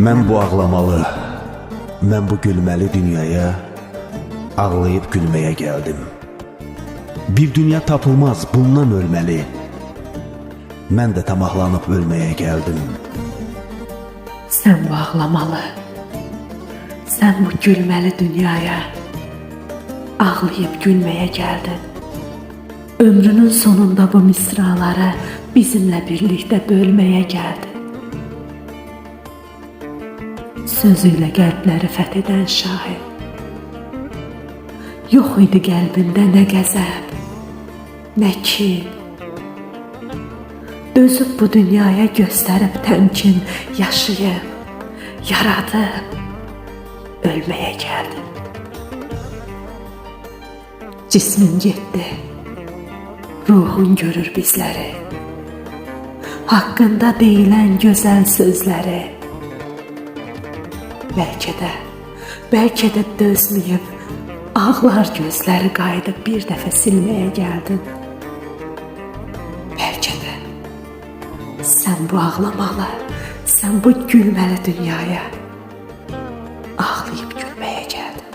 Mən bu ağlamalı, mən bu gülməli dünyaya ağlayıb gülməyə gəldim. Bir dünya tapılmaz, bundan ölməli. Mən də tamahlanıb ölməyə gəldim. Sən bu ağlamalı, sən bu gülməli dünyaya ağlayıb gülməyə gəldin. Ömrünün sonunda bu misraları bizimlə birlikdə bölməyə gəldin. Sözüyle qəlbləri fəthedən şahid. Yox idi qəlbində nə qəzəb, nə kin. Dözüb bu dünyaya göstərib təmkin, yaşayıb, yaradıb, ölməyə gəldin. Cismin getdi, ruhun görür bizləri. Haqqında deyilən gözəl sözləri. Bəlkə də, bəlkə də dözməyib, ağlar gözləri qayıdıb bir dəfə silməyə gəldin. Bəlkə də sən bu ağlamalı, sən bu gülməli dünyaya ağlayıb gülməyə gəldin.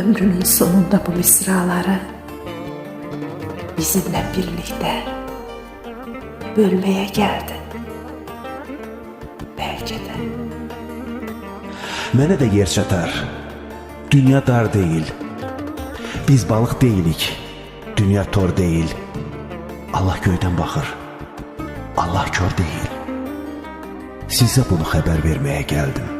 Ömrünün sonunda bu misraları bizimlə birlikdə bölməyə gəldin. Bəlkə də Mənə də yer çatar. Dünya dar deyil. Biz balıq deyilik. Dünya tor deyil. Allah göydən baxır. Allah kör deyil. Sizə bunu xəbər verməyə gəldim.